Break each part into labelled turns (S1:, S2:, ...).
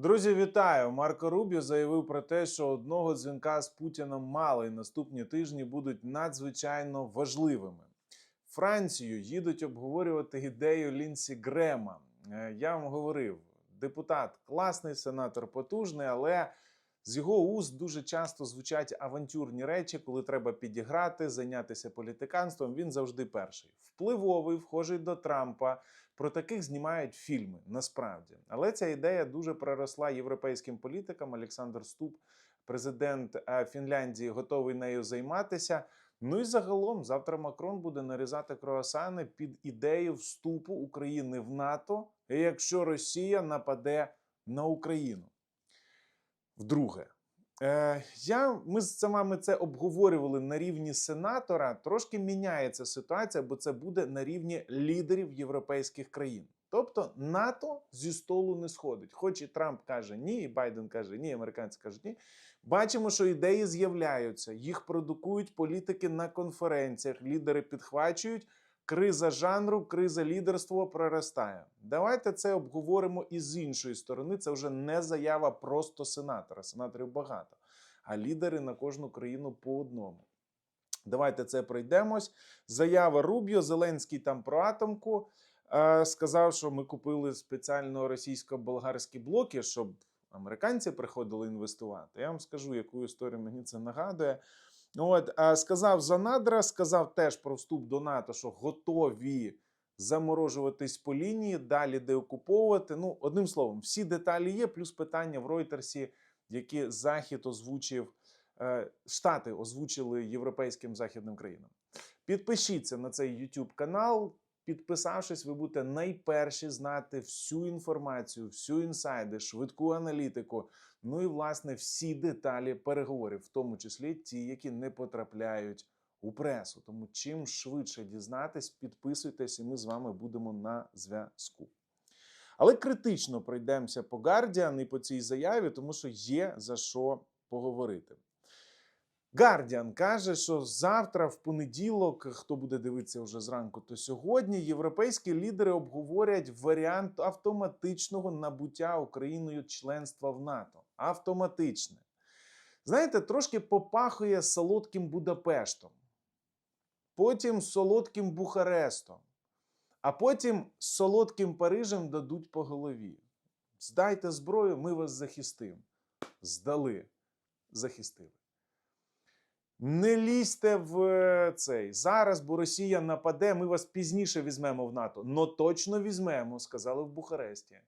S1: Друзі, вітаю! Марко Рубіо заявив про те, що одного дзвінка з Путіном мало, і наступні тижні будуть надзвичайно важливими. Францію їдуть обговорювати ідею Лінсі Грема. Е, Я вам говорив, депутат класний, сенатор потужний, але з його уст дуже часто звучать авантюрні речі, коли треба підіграти, зайнятися політиканством. Він завжди перший. Впливовий, вхожий до Трампа. Про таких знімають фільми насправді. Але ця ідея дуже проросла європейським політикам. Олександр Ступ, президент е, Фінляндії, готовий нею займатися. Ну і загалом завтра Макрон буде нарізати круасани під ідею вступу України в НАТО, якщо Росія нападе на Україну. Вдруге. Е, я, ми з вами це обговорювали на рівні сенатора. Трошки міняється ситуація, бо це буде на рівні лідерів європейських країн. Тобто НАТО зі столу не сходить. Хоч і Трамп каже ні, і Байден каже ні, американці кажуть ні. Бачимо, що ідеї з'являються, їх продукують політики на конференціях, лідери підхвачують. Криза жанру, криза лідерства проростає. Давайте це обговоримо і з іншої сторони. Це вже не заява просто сенатора. Сенаторів багато, а лідери на кожну країну по одному. Давайте це пройдемось. Заява Рубіо, Зеленський там про атомку. е, Сказав, що ми купили спеціально російсько-болгарські блоки, щоб американці приходили інвестувати. Я вам скажу, яку історію мені це нагадує. От а сказав за надра, сказав теж про вступ до НАТО, що готові заморожуватись по лінії, далі деокуповувати. Ну, одним словом, всі деталі є, плюс питання в Ройтерсі, які Захід озвучив, е, Штати озвучили європейським західним країнам. Підпишіться на цей YouTube канал. Підписавшись, ви будете найперші знати всю інформацію, всю інсайди, швидку аналітику. Ну і власне всі деталі переговорів, в тому числі ті, які не потрапляють у пресу. Тому чим швидше дізнатись, підписуйтесь, і ми з вами будемо на зв'язку. Але критично пройдемося по Guardian і по цій заяві, тому що є за що поговорити. Guardian каже, що завтра, в понеділок, хто буде дивитися вже зранку, то сьогодні європейські лідери обговорять варіант автоматичного набуття Україною членства в НАТО. Автоматичне. Знаєте, трошки попахує солодким Будапештом, потім солодким Бухарестом, а потім солодким Парижем дадуть по голові. Здайте зброю, ми вас захистимо. Здали, захистили. Не лізьте в е, цей зараз, бо Росія нападе. Ми вас пізніше візьмемо в НАТО. Но точно візьмемо, сказали в Бухаресті.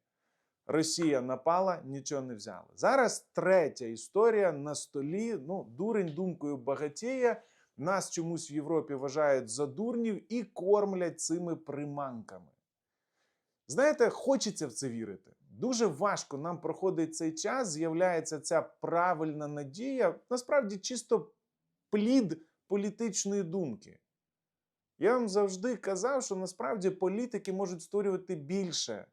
S1: Росія напала, нічого не взяли. Зараз третя історія на столі. Ну, дурень думкою багатіє. Нас чомусь в Європі вважають за дурнів і кормлять цими приманками. Знаєте, хочеться в це вірити. Дуже важко нам проходить цей час, з'являється ця правильна надія. Насправді, чисто плід політичної думки. Я вам завжди казав, що насправді політики можуть створювати більше,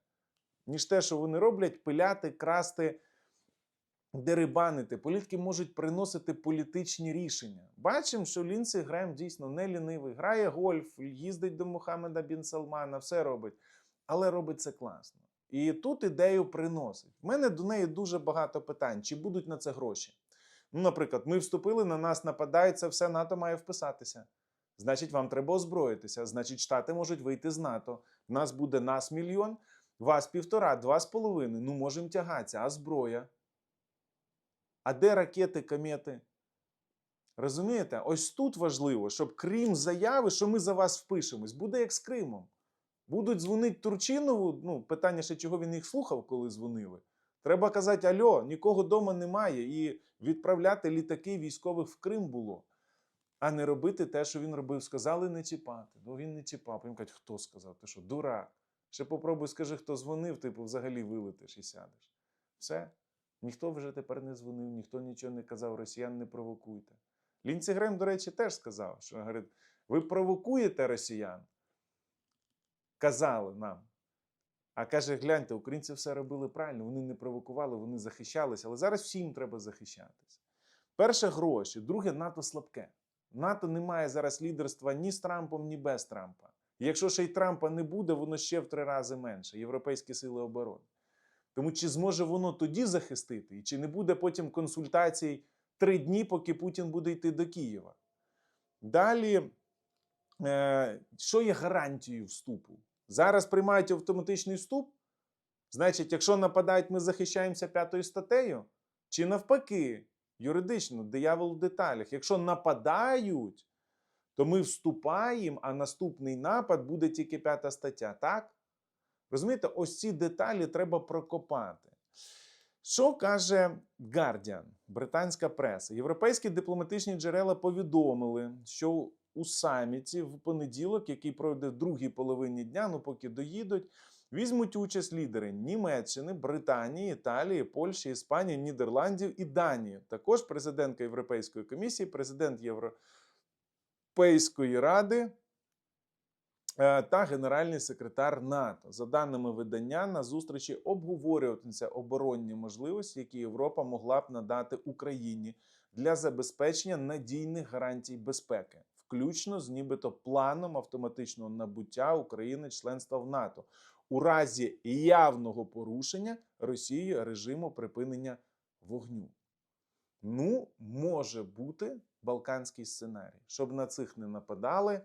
S1: ніж те, що вони роблять, пиляти, красти, дерибанити. Політики можуть приносити політичні рішення. Бачимо, що Лінсі Грем дійсно не лінивий, грає гольф, їздить до Мухаммеда Бін Салмана, все робить, але робить це класно. І тут ідею приносить. В мене до неї дуже багато питань: чи будуть на це гроші? Ну, наприклад, ми вступили, на нас нападають, це все НАТО має вписатися. Значить, вам треба озброїтися. Значить, Штати можуть вийти з НАТО. У нас буде нас мільйон, вас півтора, два з половиною. Ну, можемо тягатися, а зброя. А де ракети, комети? Розумієте? Ось тут важливо, щоб крім заяви, що ми за вас впишемось, буде як з Кримом. Будуть дзвонити Турчинову. Ну, питання ще, чого він їх слухав, коли дзвонили. Треба казати: Альо, нікого вдома немає, і відправляти літаки військових в Крим було, а не робити те, що він робив. Сказали не чіпати. Ну він не чіпав. Він кажуть, хто сказав? Ти що, дурак? Ще попробуй, скажи, хто дзвонив, типу, взагалі вилетиш і сядеш. Все. Ніхто вже тепер не дзвонив, ніхто нічого не казав, росіян не провокуйте. Лінці Грем, до речі, теж сказав, що говорить, ви провокуєте росіян. Казали нам. А каже: гляньте, українці все робили правильно, вони не провокували, вони захищалися, але зараз всім треба захищатися. Перше гроші, друге НАТО слабке. НАТО не має зараз лідерства ні з Трампом, ні без Трампа. І якщо ще й Трампа не буде, воно ще в три рази менше. Європейські сили оборони. Тому чи зможе воно тоді захистити, і чи не буде потім консультацій три дні, поки Путін буде йти до Києва? Далі, е, що є гарантією вступу? Зараз приймають автоматичний вступ. Значить, якщо нападають, ми захищаємося п'ятою статтею, чи навпаки, юридично, диявол в деталях. Якщо нападають, то ми вступаємо, а наступний напад буде тільки п'ята стаття, так? Розумієте, ось ці деталі треба прокопати. Що каже Guardian, британська преса? Європейські дипломатичні джерела повідомили, що у саміті в понеділок, який пройде в другій половині дня, ну поки доїдуть, візьмуть участь лідери Німеччини, Британії, Італії, Польщі, Іспанії, Нідерландів і Данії. Також президентка Європейської комісії, президент Європейської ради та генеральний секретар НАТО. За даними видання, на зустрічі обговорюватимуться оборонні можливості, які Європа могла б надати Україні для забезпечення надійних гарантій безпеки, включно з нібито планом автоматичного набуття України членства в НАТО у разі явного порушення Росією режиму припинення вогню. Ну, може бути балканський сценарій, щоб на цих не нападали, е,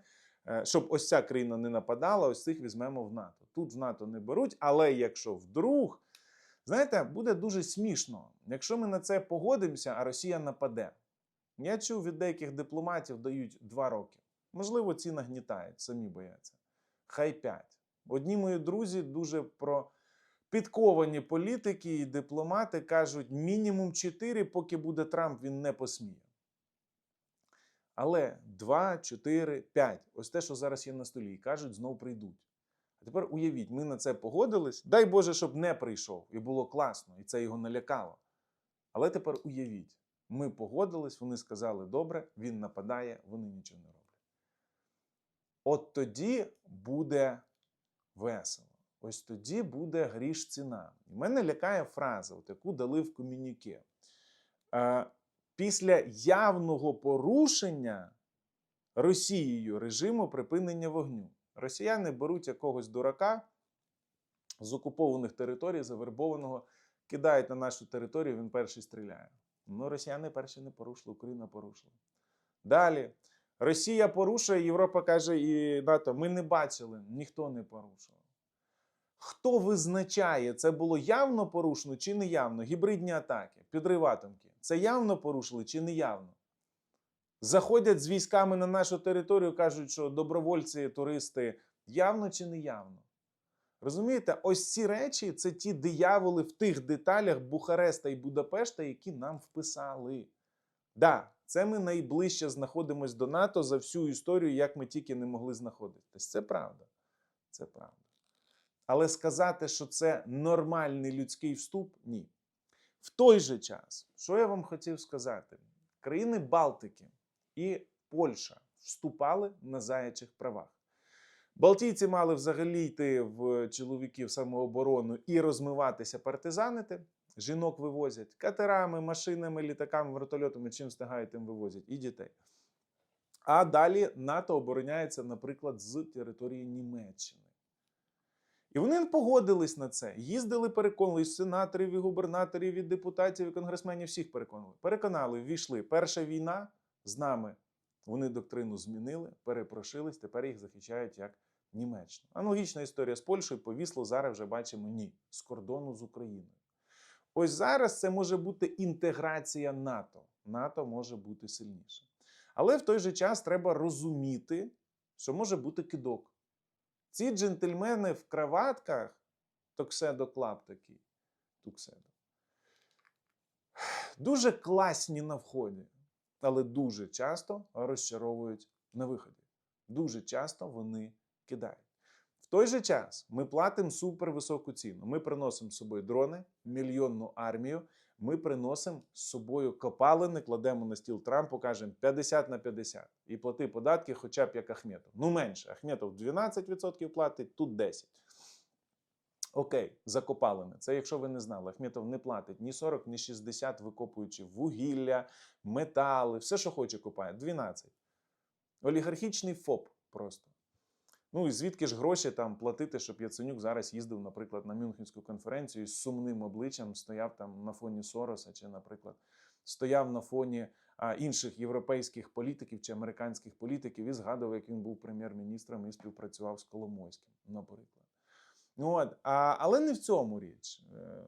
S1: щоб ось ця країна не нападала, ось цих візьмемо в НАТО. Тут в НАТО не беруть, але якщо вдруг, знаєте, буде дуже смішно, якщо ми на це погодимося, а Росія нападе. Я чув від деяких дипломатів дають два роки. Можливо, ці нагнітають, самі бояться. Хай п'ять. Одні мої друзі дуже про підковані політики і дипломати кажуть, мінімум 4, поки буде Трамп, він не посміє. Але 2, 4, 5. Ось те, що зараз є на столі, і кажуть, знов прийдуть. А тепер уявіть, ми на це погодились. Дай Боже, щоб не прийшов, і було класно, і це його налякало. Але тепер уявіть, ми погодились, вони сказали, добре, він нападає, вони нічого не роблять. От тоді буде весело. Ось тоді буде гріш ціна. І мене лякає фраза, от яку дали в комюніке. Після явного порушення Росією режиму припинення вогню. Росіяни беруть якогось дурака з окупованих територій, завербованого, кидають на нашу територію, він перший стріляє. Ну, росіяни перші не порушили, Україна порушила. Далі. Росія порушує, Європа каже, і НАТО, ми не бачили, ніхто не порушував. Хто визначає, це було явно порушено чи не явно? Гібридні атаки, підрив атомки. Це явно порушили чи не явно? Заходять з військами на нашу територію, кажуть, що добровольці, туристи явно чи не явно? Розумієте, ось ці речі це ті дияволи в тих деталях Бухареста і Будапешта, які нам вписали. Да, це ми найближче знаходимось до НАТО за всю історію, як ми тільки не могли знаходитись. Це правда. Це правда. Але сказати, що це нормальний людський вступ ні. В той же час, що я вам хотів сказати, країни Балтики і Польща вступали на заячих правах. Балтійці мали взагалі йти в чоловіків самооборону і розмиватися партизанити. Жінок вивозять катерами, машинами, літаками, вертольотами, чим встигають, тим вивозять і дітей. А далі НАТО обороняється, наприклад, з території Німеччини. І вони погодились на це. Їздили, переконали і сенаторів, і губернаторів, і депутатів, і конгресменів всіх переконали. Переконали, ввійшли. Перша війна з нами. Вони доктрину змінили, перепрошились, тепер їх захищають як Німеччина. Аналогічна історія з Польщею повісло зараз вже бачимо ні. З кордону з Україною. Ось зараз це може бути інтеграція НАТО. НАТО може бути сильніше. Але в той же час треба розуміти, що може бути кидок. Ці джентльмени в краватках, Токседо Клаб такий, Тукседо, дуже класні на вході, але дуже часто розчаровують на виході. Дуже часто вони кидають. В той же час ми платимо супервисоку ціну. Ми приносимо з собою дрони, мільйонну армію. Ми приносимо з собою копалини, кладемо на стіл Трампу, кажемо 50 на 50. І плати податки, хоча б як Ахметов. Ну менше. Ахметов 12% платить, тут 10%. Окей, за копалини. Це якщо ви не знали, Ахметов не платить ні 40, ні 60, викопуючи вугілля, метали, все, що хоче, купає. 12. Олігархічний ФОП просто. Ну і звідки ж гроші там платити, щоб Яценюк зараз їздив, наприклад, на Мюнхенську конференцію і з сумним обличчям стояв там на фоні Сороса, чи, наприклад, стояв на фоні а, інших європейських політиків чи американських політиків і згадував, як він був прем'єр-міністром і співпрацював з Коломойським, наприклад. Ну, от, а, але не в цьому річ. Е,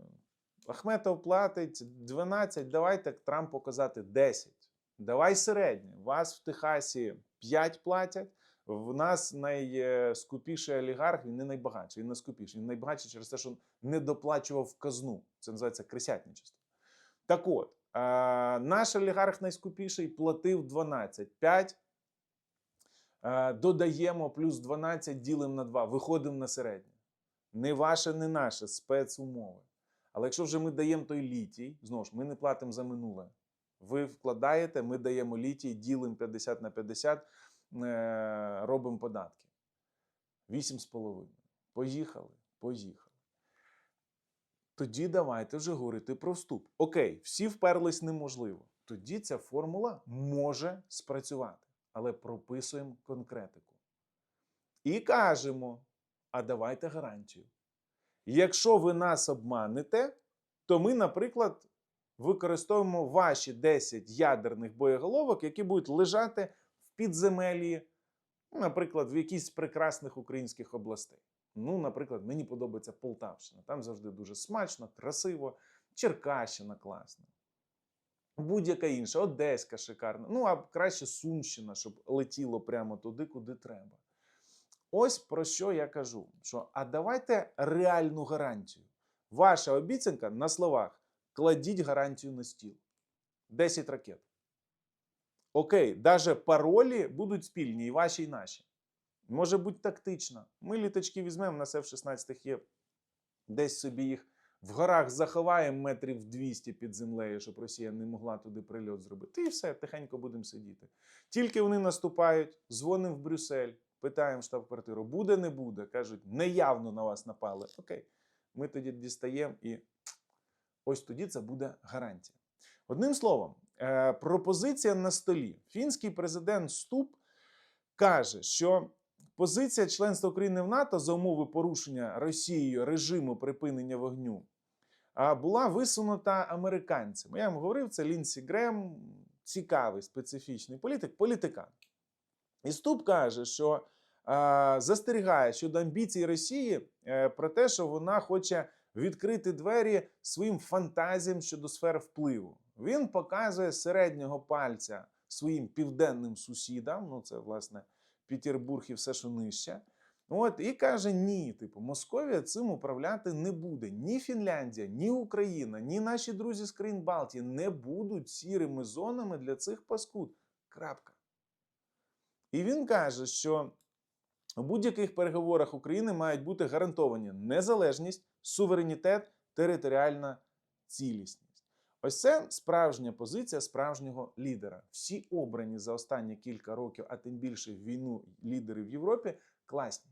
S1: Ахметов платить 12, давайте Трампу казати 10. Давай середнє. Вас в Техасі 5 платять. В нас найскупіший олігарх, він не найбагатший, він не скупіший. Він найбагатший через те, що не доплачував в казну. Це називається крисятничество. Так от, наш олігарх найскупіший платив 12. 5 е, додаємо плюс 12, ділимо на 2, виходимо на середнє. Не ваше, не наше, спецумови. Але якщо вже ми даємо той літій, знову ж ми не платимо за минуле. Ви вкладаєте, ми даємо літій, ділимо 50 на 50, е, робимо податки. 8,5. Поїхали, поїхали. Тоді давайте вже говорити про вступ. Окей, всі вперлись неможливо. Тоді ця формула може спрацювати, але прописуємо конкретику. І кажемо: а давайте гарантію. Якщо ви нас обманете, то ми, наприклад, використовуємо ваші 10 ядерних боєголовок, які будуть лежати підземелі, ну, наприклад, в якійсь з прекрасних українських областей. Ну, наприклад, мені подобається Полтавщина. Там завжди дуже смачно, красиво, Черкащина класна. Будь-яка інша, Одеська шикарна. Ну, а краще Сумщина, щоб летіло прямо туди, куди треба. Ось про що я кажу: що а давайте реальну гарантію. Ваша обіцянка на словах: кладіть гарантію на стіл. 10 ракет. Окей, навіть паролі будуть спільні, і ваші, і наші. Може бути тактично. Ми літачки візьмемо на С-16 є десь собі їх в горах заховаємо метрів 200 під землею, щоб Росія не могла туди прильот зробити. І все, тихенько будемо сидіти. Тільки вони наступають, дзвонимо в Брюссель, питаємо штаб-квартиру, буде, не буде. Кажуть, неявно на вас напали. Окей, ми тоді дістаємо і ось тоді це буде гарантія. Одним словом, пропозиція на столі. Фінський президент Ступ каже, що позиція членства України в НАТО за умови порушення Росією режиму припинення вогню була висунута американцями. Я вам говорив, це Лінсі Грем, цікавий специфічний політик, політикан. І Ступ каже, що застерігає щодо амбіцій Росії е, про те, що вона хоче відкрити двері своїм фантазіям щодо сфер впливу. Він показує середнього пальця своїм південним сусідам. Ну, це власне Петербург і все, що нижче. От і каже: ні, типу, Московія цим управляти не буде. Ні Фінляндія, ні Україна, ні наші друзі з країн Балтії не будуть сірими зонами для цих паскуд. Крапка. І він каже, що у будь-яких переговорах України мають бути гарантовані незалежність, суверенітет, територіальна цілісність. Ось це справжня позиція справжнього лідера. Всі обрані за останні кілька років, а тим більше в війну лідери в Європі, класні.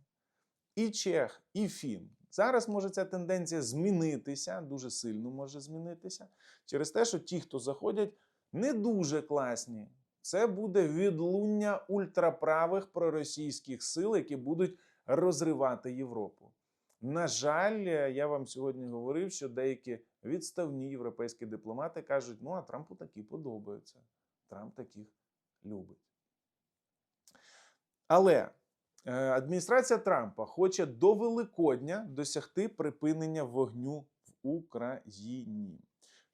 S1: І Чех, і Фін. Зараз може ця тенденція змінитися, дуже сильно може змінитися, через те, що ті, хто заходять, не дуже класні. Це буде відлуння ультраправих проросійських сил, які будуть розривати Європу. На жаль, я вам сьогодні говорив, що деякі відставні європейські дипломати кажуть: ну а Трампу такі подобаються. Трамп таких любить. Але е, адміністрація Трампа хоче до Великодня досягти припинення вогню в Україні.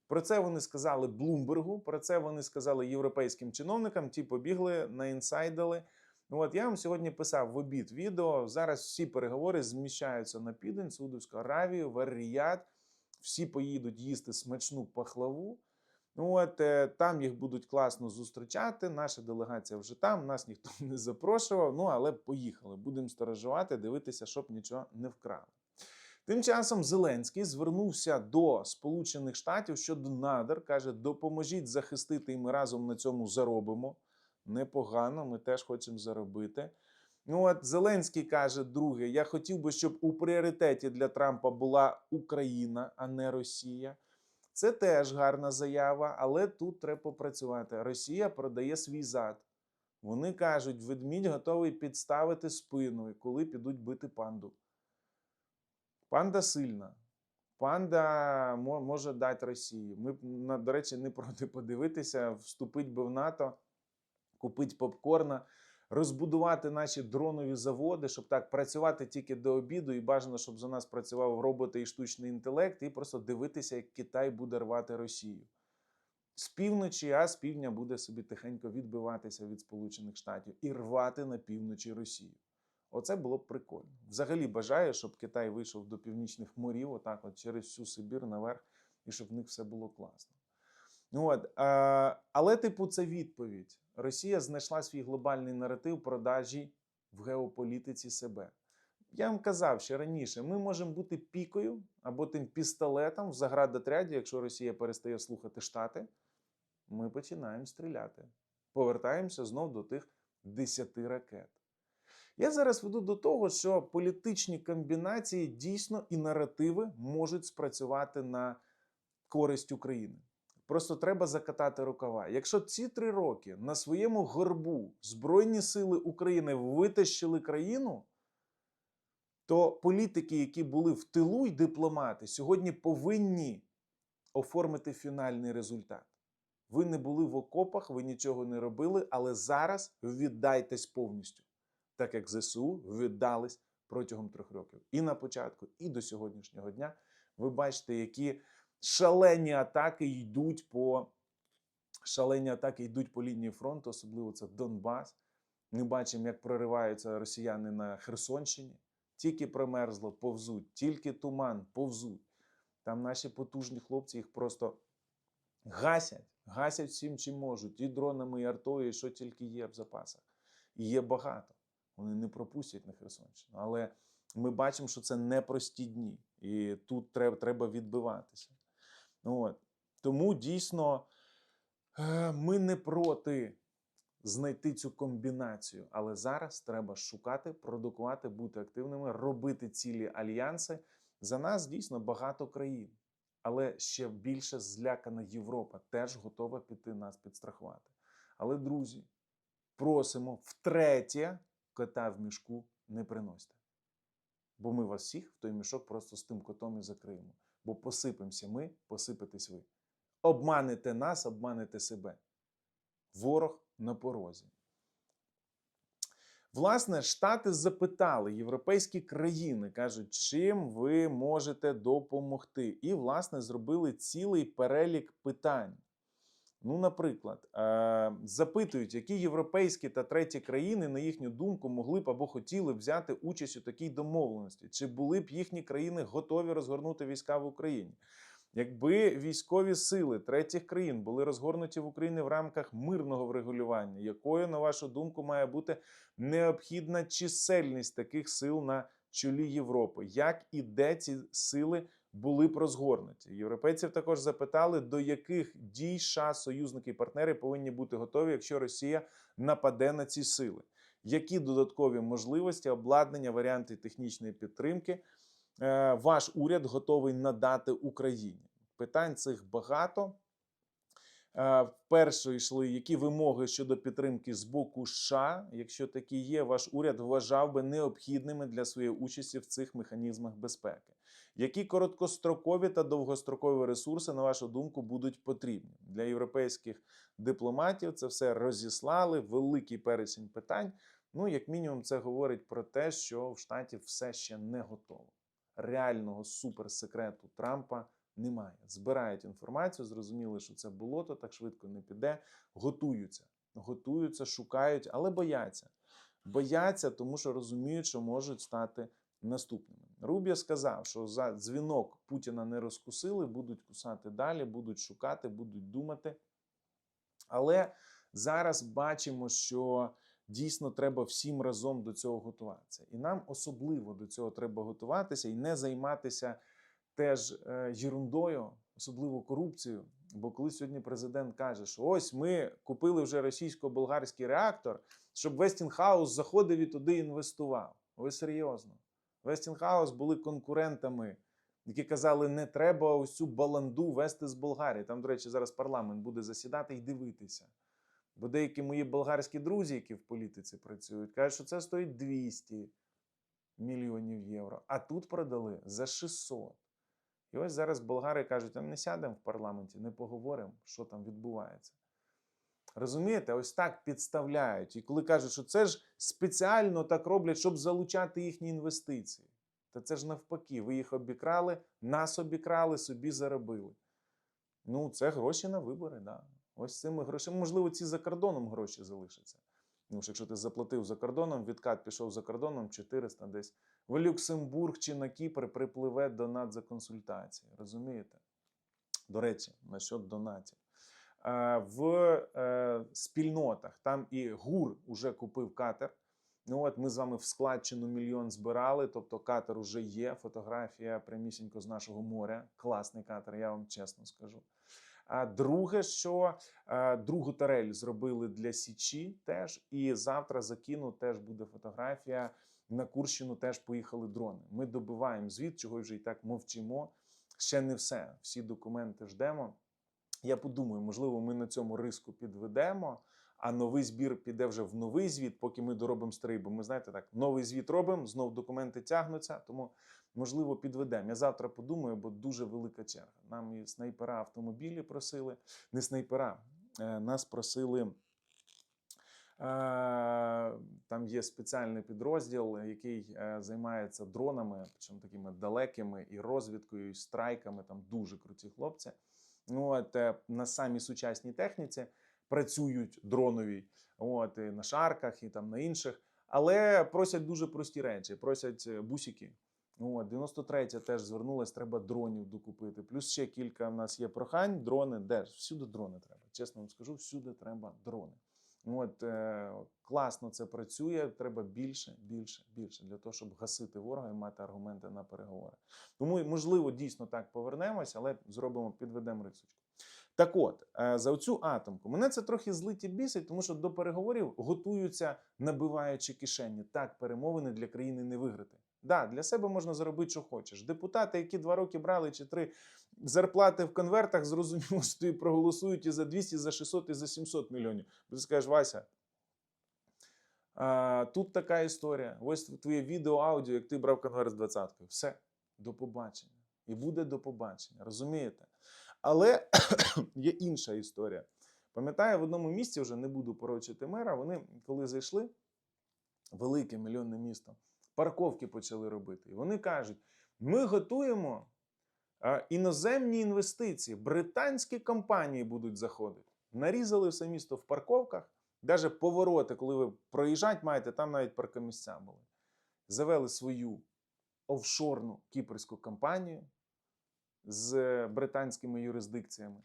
S1: Про це вони сказали Блумбергу, про це вони сказали європейським чиновникам. Ті побігли на інсайдали. От я вам сьогодні писав в обід відео. Зараз всі переговори зміщаються на південь, Саудовську Аравію, в Ріяд. Всі поїдуть їсти смачну пахлаву. Ну, от е, там їх будуть класно зустрічати. Наша делегація вже там, нас ніхто не запрошував. Ну але поїхали. Будемо сторожувати, дивитися, щоб нічого не вкрали. Тим часом Зеленський звернувся до Сполучених Штатів щодо надр. каже: допоможіть захистити, і ми разом на цьому заробимо. Непогано, ми теж хочемо заробити. Ну от Зеленський каже, друге, я хотів би, щоб у пріоритеті для Трампа була Україна, а не Росія. Це теж гарна заява, але тут треба попрацювати. Росія продає свій зад. Вони кажуть, ведмідь готовий підставити спину, коли підуть бити панду. Панда сильна. Панда може дати Росії. Ми, до речі, не проти подивитися, вступить би в НАТО, купить попкорна, розбудувати наші дронові заводи, щоб так працювати тільки до обіду, і бажано, щоб за нас працював роботи і штучний інтелект, і просто дивитися, як Китай буде рвати Росію. З півночі, а з півдня буде собі тихенько відбиватися від Сполучених Штатів і рвати на півночі Росію. Оце було б прикольно. Взагалі бажаю, щоб Китай вийшов до північних морів, отак, от через всю Сибір наверх, і щоб в них все було класно. Ну, от, е, але, типу, це відповідь. Росія знайшла свій глобальний наратив продажі в геополітиці себе. Я вам казав ще раніше: ми можемо бути пікою або тим пістолетом в заградотряді, якщо Росія перестає слухати Штати, ми починаємо стріляти. Повертаємося знов до тих 10 ракет. Я зараз веду до того, що політичні комбінації дійсно і наративи можуть спрацювати на користь України. Просто треба закатати рукава. Якщо ці три роки на своєму горбу Збройні сили України витащили країну, то політики, які були в тилу й дипломати, сьогодні повинні оформити фінальний результат. Ви не були в окопах, ви нічого не робили, але зараз віддайтесь повністю, так як ЗСУ віддались протягом трьох років. І на початку, і до сьогоднішнього дня ви бачите, які шалені атаки йдуть по шалені атаки йдуть по лінії фронту, особливо це Донбас. Ми бачимо, як прориваються росіяни на Херсонщині. Тільки промерзло, повзуть, тільки туман, повзуть. Там наші потужні хлопці їх просто гасять, гасять всім, чим можуть, і дронами, і артою, і що тільки є в запасах. І є багато. Вони не пропустять на Херсонщину. Але ми бачимо, що це непрості дні, і тут треба, треба відбиватися. Ну, От. Тому дійсно е, ми не проти знайти цю комбінацію, але зараз треба шукати, продукувати, бути активними, робити цілі альянси. За нас дійсно багато країн, але ще більше злякана Європа теж готова піти нас підстрахувати. Але, друзі, просимо втретє кота в мішку не приносьте. Бо ми вас всіх в той мішок просто з тим котом і закриємо. Бо посипемося ми, посипетесь ви. Обманете нас, обманете себе. Ворог на порозі. Власне, Штати запитали європейські країни, кажуть, чим ви можете допомогти. І, власне, зробили цілий перелік питань. Ну, наприклад, е, запитують, які європейські та треті країни, на їхню думку, могли б або хотіли взяти участь у такій домовленості, чи були б їхні країни готові розгорнути війська в Україні. Якби військові сили третіх країн були розгорнуті в Україні в рамках мирного врегулювання, якою, на вашу думку, має бути необхідна чисельність таких сил на чолі Європи? Як і де ці сили були б розгорнуті? Європейців також запитали, до яких дій США, союзники і партнери повинні бути готові, якщо Росія нападе на ці сили. Які додаткові можливості, обладнання, варіанти технічної підтримки е, ваш уряд готовий надати Україні? Питань цих багато. Е, Вперше йшли, які вимоги щодо підтримки з боку США, якщо такі є, ваш уряд вважав би необхідними для своєї участі в цих механізмах безпеки. Які короткострокові та довгострокові ресурси, на вашу думку, будуть потрібні для європейських дипломатів? Це все розіслали, великий перечень питань. Ну, як мінімум, це говорить про те, що в штаті все ще не готово. Реального суперсекрету Трампа немає. Збирають інформацію, зрозуміли, що це болото так швидко не піде. Готуються, готуються, шукають, але бояться. Бояться, тому що розуміють, що можуть стати наступними. Рубія сказав, що за дзвінок Путіна не розкусили, будуть кусати далі, будуть шукати, будуть думати. Але зараз бачимо, що дійсно треба всім разом до цього готуватися. І нам особливо до цього треба готуватися і не займатися теж ерундою, особливо корупцією. Бо коли сьогодні президент каже, що ось ми купили вже російсько-болгарський реактор, щоб Вестінхаус заходив і туди інвестував. Ви серйозно? Вестінхаус були конкурентами, які казали, не треба ось цю баланду вести з Болгарії. Там, до речі, зараз парламент буде засідати і дивитися. Бо деякі мої болгарські друзі, які в політиці працюють, кажуть, що це стоїть 200 мільйонів євро. А тут продали за 600. І ось зараз болгари кажуть: а не сядемо в парламенті, не поговоримо, що там відбувається. Розумієте, ось так підставляють. І коли кажуть, що це ж спеціально так роблять, щоб залучати їхні інвестиції. Та це ж навпаки, ви їх обікрали, нас обікрали, собі заробили. Ну, це гроші на вибори, да. Ось цими грошима. Можливо, ці за кордоном гроші залишаться. Ну, ж якщо ти заплатив за кордоном, відкат пішов за кордоном 400 десь в Люксембург чи на Кіпр припливе донат за консультації. Розумієте? До речі, насчет донатів. В е, спільнотах там і ГУР уже купив катер. Ну от ми з вами в складчину мільйон збирали, тобто катер уже є. Фотографія прямісінько з нашого моря. Класний катер, я вам чесно скажу. А друге, що е, другу тарель зробили для Січі теж, і завтра закину теж буде фотографія. На Курщину теж поїхали дрони. Ми добиваємо звіт, чого вже і так мовчимо. Ще не все. Всі документи ждемо. Я подумаю, можливо, ми на цьому риску підведемо, а новий збір піде вже в новий звіт, поки ми доробимо старий. Бо ми знаєте так, новий звіт робимо, знов документи тягнуться. Тому можливо підведемо. Я завтра подумаю, бо дуже велика черга. Нам і снайпера автомобілі просили, не снайпера, е, нас просили. Е, Там є спеціальний підрозділ, який е, займається дронами, причому такими далекими і розвідкою, і страйками. Там дуже круті хлопці. Ну, от, е, на самій сучасній техніці працюють дронові, от, і на шарках, і там на інших, але просять дуже прості речі, просять е, бусики. Ну, От, 93 теж звернулась, треба дронів докупити. Плюс ще кілька в нас є прохань. Дрони, де ж? Всюди дрони треба. Чесно вам скажу, всюди треба дрони. От, е, класно це працює. Треба більше, більше, більше для того, щоб гасити ворога і мати аргументи на переговори. Тому, можливо, дійсно так повернемось, але зробимо, підведемо рисочку. Так от, е, за оцю атомку. Мене це трохи злить і бісить, тому що до переговорів готуються, набиваючи кишені. Так, перемовини для країни не виграти. Да, для себе можна зробити, що хочеш. Депутати, які два роки брали чи три зарплати в конвертах, зрозуміло, що тобі проголосують і за 200, і за 600, і за 700 мільйонів. Бо ти скажеш, Вася, а, тут така історія. Ось твоє відео, аудіо, як ти брав конверт з двадцяткою. Все, до побачення. І буде до побачення, розумієте? Але є інша історія. Пам'ятаю, в одному місці вже не буду порочити мера. Вони, коли зайшли, велике мільйонне місто, парковки почали робити. І вони кажуть: ми готуємо іноземні інвестиції, британські компанії будуть заходити. Нарізали все місто в парковках, навіть повороти, коли ви проїжджати маєте, там навіть паркомісця були. Завели свою офшорну кіпрську компанію з британськими юрисдикціями.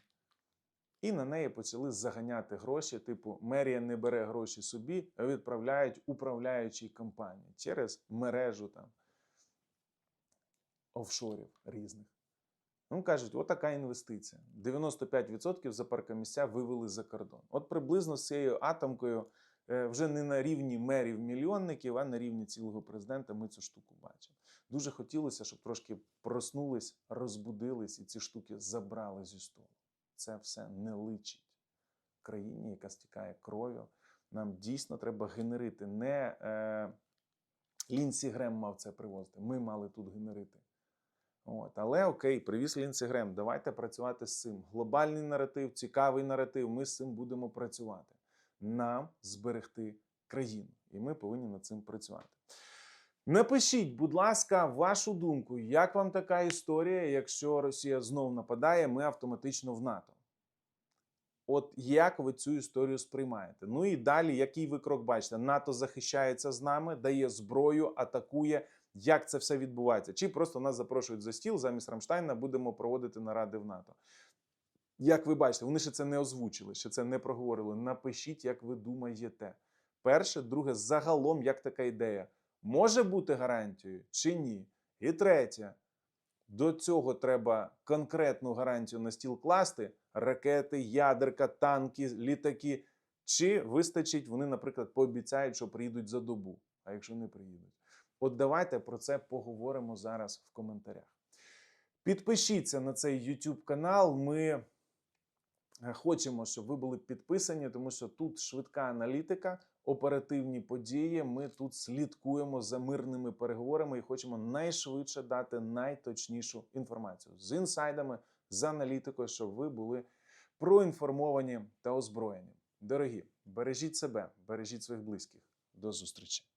S1: І на неї почали заганяти гроші. Типу, мерія не бере гроші собі, а відправляють управляючій компанії через мережу там офшорів різних. Ну, кажуть, отака інвестиція. 95% за паркомісця вивели за кордон. От приблизно з цією атомкою е, вже не на рівні мерів-мільйонників, а на рівні цілого президента ми цю штуку бачимо. Дуже хотілося, щоб трошки проснулись, розбудились і ці штуки забрали зі столу. Це все не личить країні, яка стікає кров'ю. Нам дійсно треба генерити. Не е, Лінсі Грем мав це привозити. Ми мали тут генерити. От. Але окей, привіз Лінсі Грем. Давайте працювати з цим. Глобальний наратив, цікавий наратив. Ми з цим будемо працювати. Нам зберегти країну. І ми повинні над цим працювати. Напишіть, будь ласка, вашу думку, як вам така історія, якщо Росія знов нападає, ми автоматично в НАТО. От як ви цю історію сприймаєте? Ну і далі, який ви крок бачите? НАТО захищається з нами, дає зброю, атакує. Як це все відбувається? Чи просто нас запрошують за стіл замість Рамштайна будемо проводити наради в НАТО? Як ви бачите, вони ще це не озвучили, ще це не проговорили. Напишіть, як ви думаєте. Перше, друге, загалом, як така ідея може бути гарантією чи ні? І третє, до цього треба конкретну гарантію на стіл класти: ракети, ядерка, танки, літаки. Чи вистачить, вони, наприклад, пообіцяють, що приїдуть за добу, а якщо не приїдуть. От давайте про це поговоримо зараз в коментарях. Підпишіться на цей YouTube канал. Ми Е, Хочемо, щоб ви були підписані, тому що тут швидка аналітика, оперативні події. Ми тут слідкуємо за мирними переговорами і хочемо найшвидше дати найточнішу інформацію з інсайдами, з аналітикою, щоб ви були проінформовані та озброєні. Дорогі, бережіть себе, бережіть своїх близьких. До зустрічі!